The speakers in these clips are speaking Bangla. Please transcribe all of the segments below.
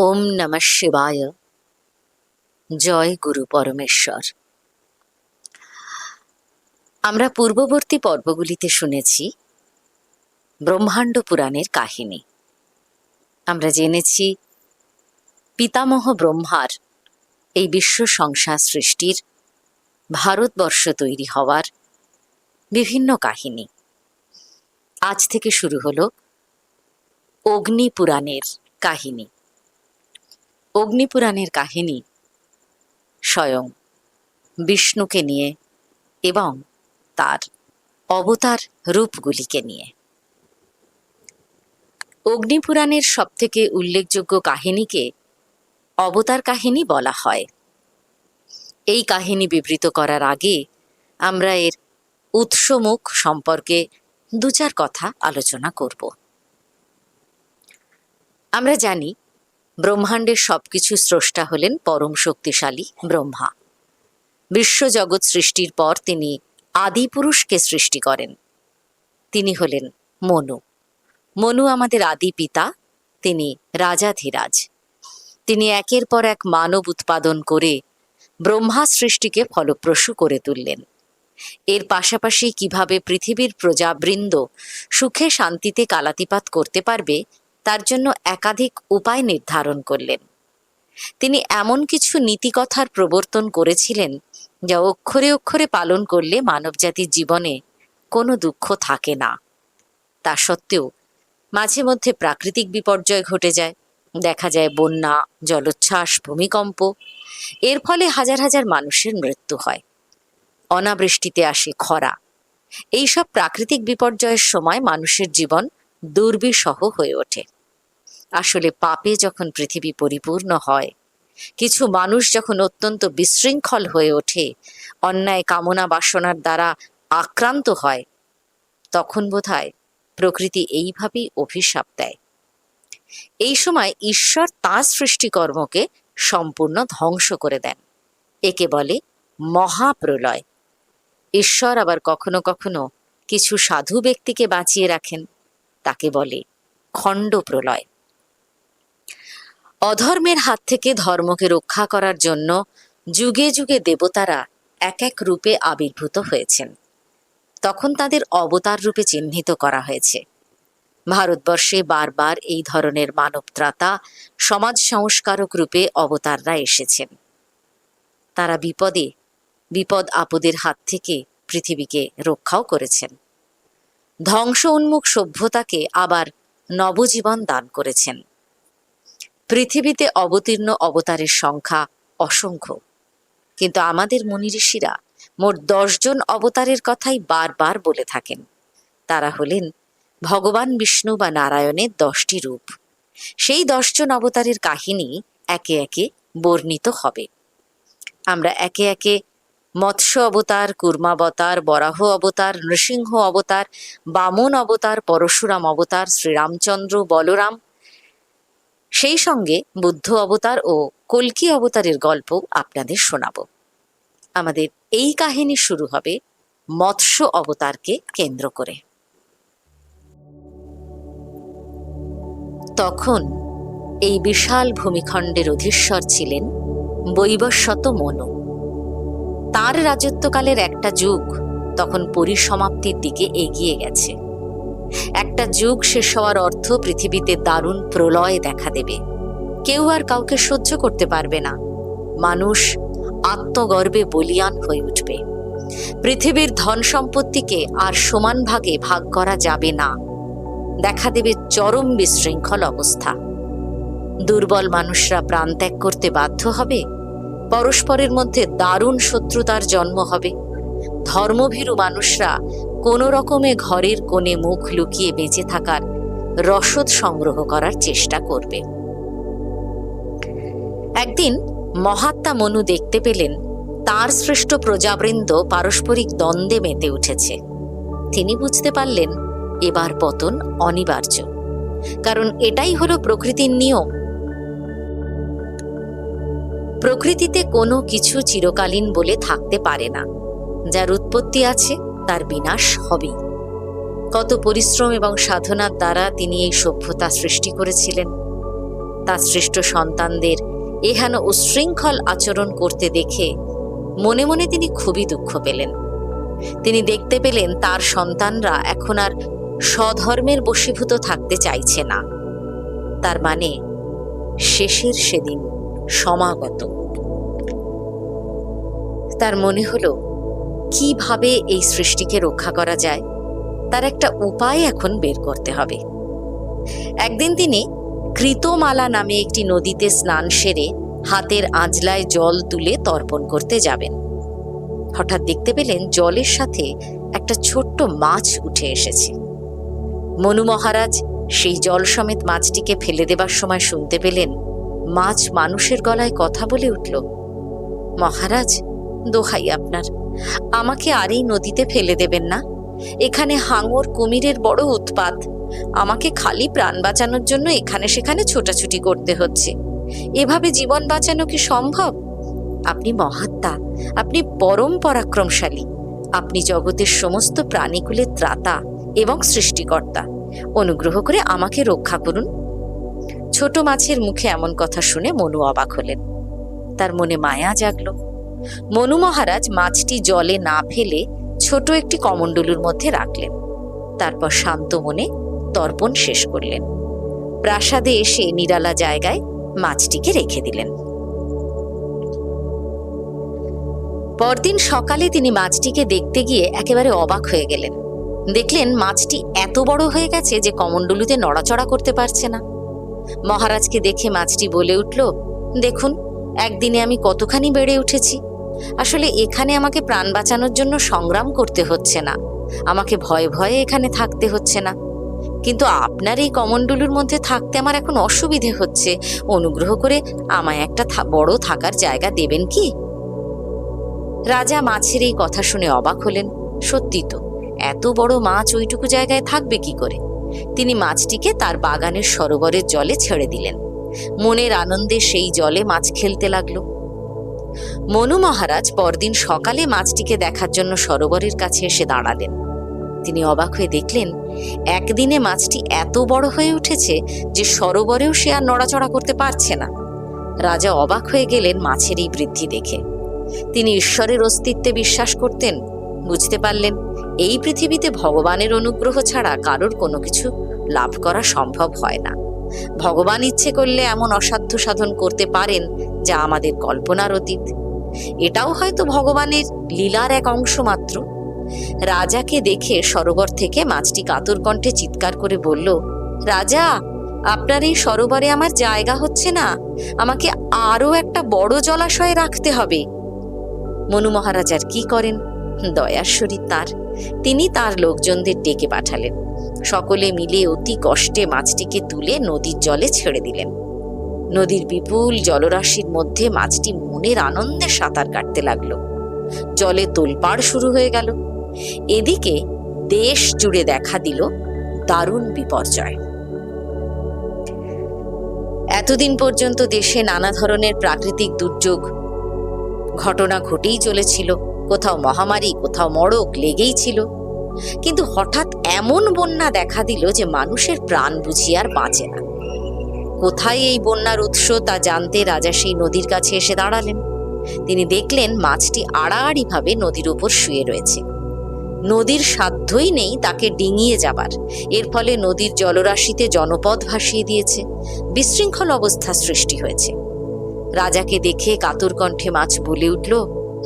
ওম নমঃ শিবায়। জয় গুরু পরমেশ্বর। আমরা পূর্ববর্তী পর্বগুলিতে শুনেছি ব্রহ্মাণ্ড পুরাণের কাহিনী। আমরা জেনেছি পিতামহ ব্রহ্মার এই বিশ্ব সংসার সৃষ্টির ভারতবর্ষ তৈরি হওয়ার বিভিন্ন কাহিনী। আজ থেকে শুরু হলো অগ্নি পুরাণের কাহিনী। অগ্নিপুরাণের কাহিনী। স্বয়ং বিষ্ণুকে নিয়ে এবং তার অবতার রূপগুলিকে নিয়ে। অগ্নিপুরাণের সবথেকে উল্লেখযোগ্য কাহিনীকে অবতার কাহিনী বলা হয়। এই কাহিনী বিবৃত করার আগে আমরা এর উৎসমুখ সম্পর্কে দু চার কথা আলোচনা করব। আমরা জানি ব্রহ্মাণ্ডের সবকিছু স্রষ্টা হলেন পরম শক্তিশালী ব্রহ্মা। বিশ্বজগৎ সৃষ্টির পর তিনি আদিপুরুষকে সৃষ্টি করেন। তিনি হলেন মনু। মনু আমাদের আদি পিতা, তিনি রাজাধিরাজ। তিনি একের পর এক মানব উৎপাদন করে ব্রহ্মা সৃষ্টিকে ফলপ্রসূ করে তুললেন। এর পাশাপাশি কীভাবে পৃথিবীর প্রজাবৃন্দ সুখে শান্তিতে কালাতিপাত করতে পারবে তার জন্য একাধিক উপায় নির্ধারণ করলেন। তিনি এমন কিছু নীতিকথার প্রবর্তন করেছিলেন, যা অক্ষরে অক্ষরে পালন করলে মানবজাতির জীবনে কোনো দুঃখ থাকে না। তা সত্ত্বেও মাঝে মধ্যে প্রাকৃতিক বিপর্যয় ঘটে যায়। দেখা যায় বন্যা, জলোচ্ছ্বাস, ভূমিকম্প। এর ফলে হাজার হাজার মানুষের মৃত্যু হয়। অনাবৃষ্টিতে আসে খরা। এইসব প্রাকৃতিক বিপর্যয়ের সময় মানুষের জীবন দুর্বিষহ হয়ে ওঠে। আসলে পাপে যখন পৃথিবী পরিপূর্ণ হয়, কিছু মানুষ যখন অত্যন্ত বিশৃঙ্খল হয়ে ওঠে, অন্যায় কামনা বাসনার দ্বারা আক্রান্ত হয়, তখন বোধহয় প্রকৃতি এইভাবেই অভিশাপ দেয়। এই সময় ঈশ্বর তাঁর সৃষ্টিকর্মকে সম্পূর্ণ ধ্বংস করে দেন। একে বলে মহাপ্রলয়। ঈশ্বর আবার কখনো কখনো কিছু সাধু ব্যক্তিকে বাঁচিয়ে রাখেন। তাকে বলে খণ্ড প্রলয়। অধর্মের হাত থেকে ধর্মকে রক্ষা করার জন্য যুগে যুগে দেবতারা এক এক রূপে আবির্ভূত হয়েছেন। তখন তাদের অবতার রূপে চিহ্নিত করা হয়েছে। ভারতবর্ষে বারবার এই ধরনের মানবত্রাতা, সমাজ সংস্কারক রূপে অবতাররা এসেছেন। তারা বিপদে, বিপদ আপদের হাত থেকে পৃথিবীকে রক্ষাও করেছেন। ধ্বংস উন্মুখ সভ্যতাকে আবার নবজীবন দান করেছেন। পৃথিবীতে অবতীর্ণ অবতারের সংখ্যা অসংখ্য। কিন্তু আমাদের মুনি ঋষিরা মোট দশজন অবতারের কথাই বারবার বলে থাকেন। তারা হলেন ভগবান বিষ্ণু বা নারায়ণের দশটি রূপ। সেই দশজন অবতারের কাহিনী একে একে বর্ণিত হবে। আমরা একে একে মৎস্য অবতার কুর্মাবতার বরাহ অবতার, নৃসিংহ অবতার, বামন অবতার, পরশুরাম অবতার, শ্রীরামচন্দ্র, বলরাম। সেই সঙ্গে বুদ্ধ অবতার ও কল্কি অবতারের গল্প আপনাদের শোনাব। আমাদের এই কাহিনী শুরু হবে মৎস্য অবতারকে কেন্দ্র করে। তখন এই বিশাল ভূমিখণ্ডের অধীশ্বর ছিলেন বৈবস্বত মনু। তার রাজত্বকালের একটা যুগ তখন পরিসমাপ্তির দিকে এগিয়ে গেছে। একটা যুগ শেষ হওয়ার অর্থ পৃথিবীতে দারুণ প্রলয় দেখা দেবে। কেউ আর কাউকে সহ্য করতে পারবে না। মানুষ আত্মগর্বে বলিয়ান হয়ে উঠবে। পৃথিবীর ধন সম্পত্তিকে আর সমান ভাগে ভাগ করা যাবে না। দেখা দেবে চরম বিশৃঙ্খল অবস্থা। দুর্বল মানুষরা প্রাণত্যাগ করতে বাধ্য হবে? পরস্পরের মধ্যে দারুণ শত্রুতার জন্ম হবে। ধর্মভীরু মানুষরা কোনো রকমে ঘরের কোণে মুখ লুকিয়ে বেঁচে থাকার রসদ সংগ্রহ করার চেষ্টা করবে। একদিন মহাত্মা মনু দেখতে পেলেন, তার সৃষ্ট প্রজাবৃন্দ পারস্পরিক দ্বন্দ্বে মেতে উঠেছে। তিনি বুঝতে পারলেন, এবার পতন অনিবার্য। কারণ এটাই হলো প্রকৃতির নিয়ম। প্রকৃতিতে কোনো কিছু চিরকালীন বলে থাকতে পারে না। যার উৎপত্তি আছে, তার বিনাশ হবেই। কত পরিশ্রম এবং সাধনার দ্বারা তিনি এই সভ্যতা সৃষ্টি করেছিলেন। তার সৃষ্ট সন্তানদের এহেন উশৃঙ্খল আচরণ করতে দেখে মনে মনে তিনি খুবই দুঃখ পেলেন। তিনি দেখতে পেলেন তার সন্তানরা এখন আর স্বধর্মের বশীভূত থাকতে চাইছে না। তার মানে শেষের সেদিন সমাগত। তার মনে হলো, কীভাবে এই সৃষ্টিকে রক্ষা করা যায়, তার একটা উপায় এখন বের করতে হবে। একদিন তিনি কৃতমালা নামে একটি নদীতে স্নান সেরে হাতের আঁজলায় জল তুলে তর্পণ করতে যাবেন। হঠাৎ দেখতে পেলেন জলের সাথে একটা ছোট্ট মাছ উঠে এসেছে। মনু মহারাজ সেই জল সমেত মাছটিকে ফেলে দেবার সময় শুনতে পেলেন মাছ মানুষের গলায় কথা বলে উঠল, মহারাজ, দোহাই আপনার। আমাকে আর এই নদীতে ফেলে দেবেন না। এখানে হাঙর কুমিরের বড় উৎপাত। আমাকে খালি প্রাণ বাঁচানোর জন্য এখানে সেখানে ছোটাছুটি করতে হচ্ছে। এভাবে জীবন বাঁচানো কি সম্ভব? আপনি মহাত্মা, আপনি পরম পরাক্রমশালী। আপনি জগতের সমস্ত প্রাণীকুলের ত্রাতা এবং সৃষ্টিকর্তা। অনুগ্রহ করে আমাকে রক্ষা করুন। ছোট মাছের মুখে এমন কথা শুনে মনু অবাক হলেন। তার মনে মায়া জাগলো। মনু মহারাজ মাছটি জলে না ফেলে ছোট একটি কমণ্ডলুর মধ্যে রাখলেন। তারপর শান্ত মনে তর্পণ শেষ করলেন। প্রাসাদে এসে নিরালা জায়গায় মাছটিকে রেখে দিলেন। পরদিন সকালে তিনি মাছটিকে দেখতে গিয়ে একেবারে অবাক হয়ে গেলেন। দেখলেন মাছটি এত বড় হয়ে গেছে যে কমণ্ডলুতে নড়াচড়া করতে পারছে না। মহারাজকে দেখে মাছটি বলে উঠল, দেখুন, একদিনে আমি কতখানি বেড়ে উঠেছি। আসলে এখানে আমাকে প্রাণ বাঁচানোর জন্য সংগ্রাম করতে হচ্ছে না। আমাকে ভয়ে ভয়ে এখানে থাকতে হচ্ছে না। কিন্তু আপনার এই কমণ্ডলুর মধ্যে থাকতে আমার এখন অসুবিধে হচ্ছে। অনুগ্রহ করে আমায় একটা বড় থাকার জায়গা দেবেন কি? রাজা মাছের এই কথা শুনে অবাক হলেন। সত্যি তো, এত বড় মাছ ওইটুকু জায়গায় থাকবে কি করে? তিনি মাছটিকে তার বাগানের সরোবরের জলে ছেড়ে দিলেন। মনের আনন্দে সেই জলে মাছ খেলতে লাগল। মনু মহারাজ পরদিন সকালে মাছটিকে দেখার জন্য সরোবরের কাছে এসে দাঁড়ালেন। তিনি অবাক হয়ে দেখলেন, একদিনে মাছটি এত বড় হয়ে উঠেছে যে সরোবরেও সে আর নড়াচড়া করতে পারছে না। রাজা অবাক হয়ে গেলেন মাছের এই বৃদ্ধি দেখে। তিনি ঈশ্বরের অস্তিত্বে বিশ্বাস করতেন, বুঝতে পারলেন এই পৃথিবীতে ভগবানের অনুগ্রহ ছাড়া কারোর কোনো কিছু লাভ করা সম্ভব হয় না। ভগবান ইচ্ছে করলে এমন অসাধ্য সাধন করতে পারেন যা আমাদের কল্পনার অতীত। এটাও হয়তো ভগবানের লীলার এক অংশ মাত্র। রাজাকে দেখে সরোবর থেকে মাছটি কাতর কণ্ঠে চিৎকার করে বলল, রাজা, আপনার এই সরোবরে আমার জায়গা হচ্ছে না। আমাকে আরও একটা বড় জলাশয়ে রাখতে হবে। মনু মহারাজার কি করেন? দয়ার শরীর তার। তিনি তার লোকজনদের ডেকে পাঠালেন। সকলে মিলে অতি কষ্টে মাছটিকে তুলে নদীর জলে ছেড়ে দিলেন। নদীর বিপুল জলরাশির মধ্যে মাছটি মনের আনন্দে সাঁতার কাটতে লাগল। জলে তোলপাড় শুরু হয়ে গেল। এদিকে দেশ জুড়ে দেখা দিল দারুণ বিপর্যয়। এতদিন পর্যন্ত দেশে নানা ধরনের প্রাকৃতিক দুর্যোগ, ঘটনা ঘটেই চলেছিল। কোথাও মহামারী, কোথাও মড়ক লেগেই ছিল। কিন্তু হঠাৎ এমন বন্যা দেখা দিল যে মানুষের প্রাণ বুঝি আর বাঁচে না। কোথায় এই বন্যার উৎস তা জানতে রাজা সেই নদীর কাছে এসে দাঁড়ালেন। তিনি দেখলেন মাছটি আড়াআড়িভাবে নদীর উপর শুয়ে রয়েছে। নদীর সাধ্যই নেই তাকে ডিঙিয়ে যাবার। এর ফলে নদীর জলরাশিতে জনপদ ভাসিয়ে দিয়েছে। বিশৃঙ্খল অবস্থা সৃষ্টি হয়েছে। রাজাকে দেখে কাতর কণ্ঠে মাছ বলে উঠল,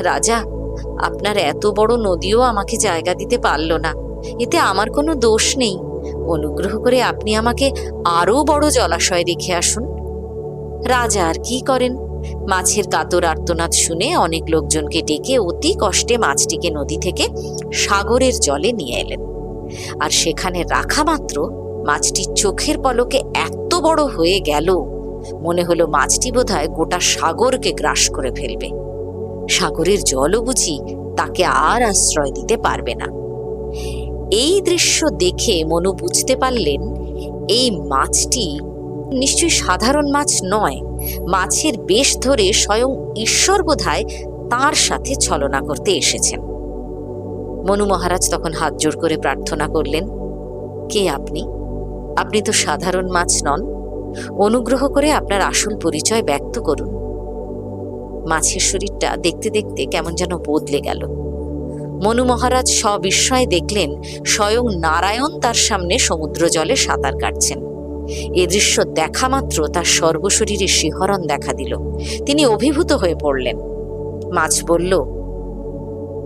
রাজা আপনার এত বড় নদীও আমাকে জায়গা দিতে পারল না। এতে আমার কোনো দোষ নেই। অনুগ্রহ করে আপনি আমাকে আরও বড় জলাশয় রেখে আসুন। রাজা আর কি করেন? মাছের কাতর আর্তনাদ শুনে অনেক লোকজনকে ডেকে অতি কষ্টে মাছটিকে নদী থেকে সাগরের জলে নিয়ে এলেন। আর সেখানে রাখা মাত্র মাছটির চোখের পলকে এত বড় হয়ে গেল, মনে হলো মাছটি বোধহয় গোটা সাগরকে গ্রাস করে ফেলবে। সাগরের জলও বুঝি তাকে আর আশ্রয় দিতে পারবে না। এই দৃশ্য দেখে মনু বুঝতে পারলেন, এই মাছটি নিশ্চয়ই সাধারণ মাছ নয়, মাছের বেশ ধরে স্বয়ং ঈশ্বর বোধহয় তার সাথে ছলনা করতে এসেছেন। মনু মহারাজ তখন হাত জোড় করে প্রার্থনা করলেন, কে আপনি? আপনি তো সাধারণ মাছ নন। অনুগ্রহ করে আপনার আসল পরিচয় ব্যক্ত করুন। মাছের শরীরটা দেখতে দেখতে কেমন যেন বদলে গেল। মনু মহারাজ সবিস্ময়ে দেখলেন, স্বয়ং নারায়ণ তার সামনে সমুদ্র জলে সাঁতার কাটছেন। এ দৃশ্য দেখা মাত্র তার সর্বশরীরে শিহরণ দেখা দিল। তিনি অভিভূত হয়ে পড়লেন। মাছ বলল,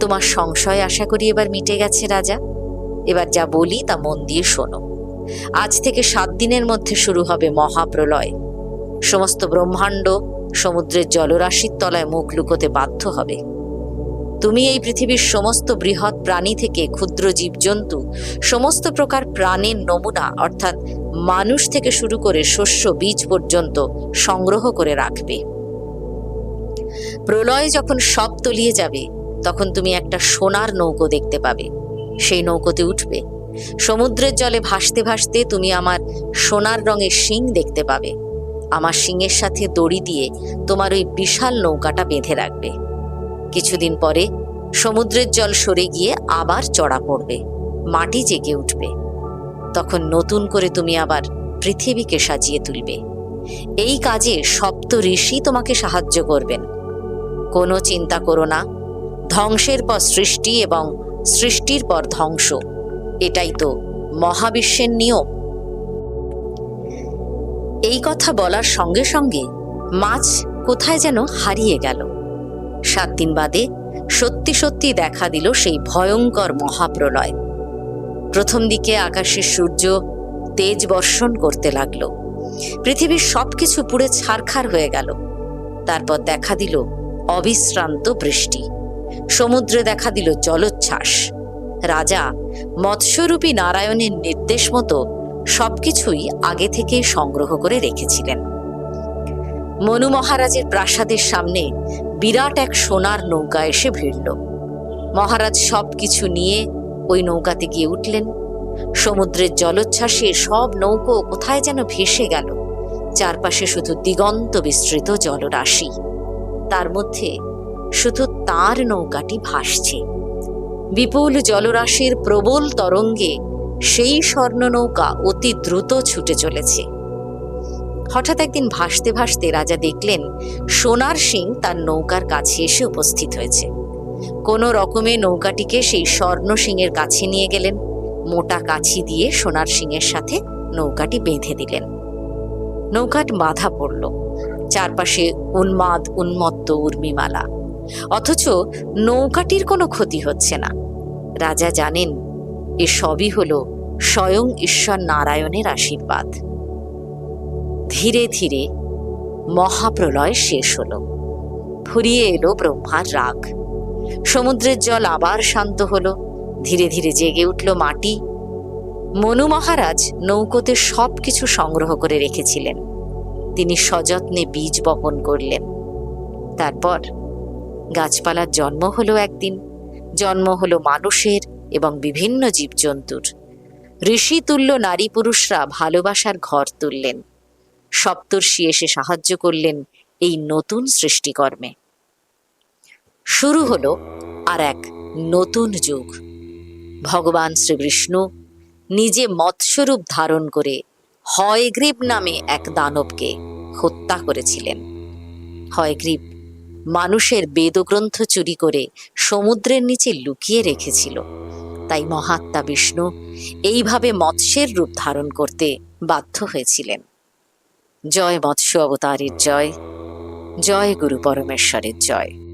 তোমার সংশয় আশা করি এবার মিটে গেছে, রাজা। এবার যা বলি তা মন দিয়ে শোনো। আজ থেকে সাত দিনের মধ্যে শুরু হবে মহাপ্রলয়। সমস্ত ব্রহ্মাণ্ড সমুদ্রের জলরাশির তলায় মুখ লুকোতে বাধ্য হবে। তুমি এই পৃথিবীর সমস্ত বৃহৎ প্রাণী থেকে ক্ষুদ্র জীবজন্তু, সমস্ত প্রকার প্রাণের নমুনা, অর্থাৎ মানুষ থেকে শুরু করে শস্য, বীজ পর্যন্ত সংগ্রহ করে রাখবে। প্রলয় যখন সব তলিয়ে যাবে, তখন তুমি একটা সোনার নৌকো দেখতে পাবে। সেই নৌকোতে উঠবে। সমুদ্রের জলে ভাসতে ভাসতে তুমি আমার সোনার রঙের শিং দেখতে পাবে। আমার শিংয়ের সাথে দড়ি দিয়ে তোমার ওই বিশাল নৌকাটা বেঁধে রাখবে। কিছুদিন পরে সমুদ্রের জল সরে গিয়ে আবার চড়া পড়বে, মাটি জেগে উঠবে। তখন নতুন করে তুমি আবার পৃথিবীকে সাজিয়ে তুলবে। এই কাজে সপ্ত ঋষি তোমাকে সাহায্য করবেন। কোনো চিন্তা করো না, ধ্বংসের পর সৃষ্টি এবং সৃষ্টির পর ধ্বংস। এটাই তো মহাবিশ্বের নিয়ম। এই কথা বলার সঙ্গে সঙ্গে মাছ কোথায় যেন হারিয়ে গেল। সাত দিন বাদে সত্যি সত্যি দেখা দিল সেই ভয়ঙ্কর মহাপ্রলয়। প্রথম দিকে আকাশের সূর্য তেজ বর্ষণ করতে লাগল। পৃথিবীর সবকিছু পুড়ে ছারখার হয়ে গেল। তারপর দেখা দিল অবিশ্রান্ত বৃষ্টি। সমুদ্রে দেখা দিল জলোচ্ছ্বাস। রাজা মৎস্যরূপী নারায়ণের নির্দেশ মতো সবকিছুই আগে থেকে সংগ্রহ করে রেখেছিলেন। মনু মহারাজের প্রাসাদের সামনে বিরাট এক সোনার নৌকা এসে ভিড়ল। মহারাজ সবকিছু নিয়ে ওই নৌকাতে গিয়ে উঠলেন। সমুদ্রের জলোচ্ছ্বাসে সব নৌকো কোথায় যেন ভেসে গেল। চারপাশে শুধু দিগন্ত বিস্তৃত জলরাশি। তার মধ্যে শুধু তার নৌকাটি ভাসছে। বিপুল জলরাশির প্রবল তরঙ্গে সেই স্বর্ণ নৌকা অতি দ্রুত ছুটে চলেছে। হঠাৎ একদিন ভাসতে ভাসতে রাজা দেখলেন, সোনার সিং তার নৌকার কাছে এসে উপস্থিত হয়েছে। কোনো রকমে নৌকাটিকে সেই স্বর্ণ সিংয়ের কাছে নিয়ে গেলেন। মোটা কাছি দিয়ে সোনার সিংয়ের সাথে নৌকাটি বেঁধে দিলেন। নৌকাট বাধা পড়ল। চারপাশে উন্মাদ, উন্মত্ত উর্মিমালা। অথচ নৌকাটির কোনো ক্ষতি হচ্ছে না। রাজা জানেন এ সবই হল স্বয়ং ঈশ্বর নারায়ণের আশীর্বাদ। ধীরে ধীরে মহাপ্রলয় শেষ হল। ফুরিয়ে এলো ব্রহ্মার রাগ। সমুদ্রের জল আবার শান্ত হল। ধীরে ধীরে জেগে উঠল মাটি। মনু মহারাজ নৌকোতে সব কিছু সংগ্রহ করে রেখেছিলেন। তিনি সযত্নে বীজ বপন করলেন। তারপর গাছপালার জন্ম হলো একদিন। জন্ম হলো মানুষের এবং বিভিন্ন জীবজন্তুর। ঋষি তুল্য নারী পুরুষরা ভালোবাসার ঘর তুললেন। সপ্তর্ষি এসে সাহায্য করলেন এই নতুন সৃষ্টিকর্মে। শুরু হলো আর এক নতুন যুগ। ভগবান শ্রীবিষ্ণু নিজে মৎস্যরূপ ধারণ করে হয়গ্রীব নামে এক দানবকে হত্যা করেছিলেন। হয়গ্রীব মানুষের বেদগ্রন্থ চুরি করে সমুদ্রের নিচে লুকিয়ে রেখেছিল। তাই মহাত্মা বিষ্ণু এইভাবে মৎস্যের রূপ ধারণ করতে বাধ্য হয়েছিলেন। জয় মৎস্য অবতারের জয় জয় গুরু পরমেশ্বরের জয়।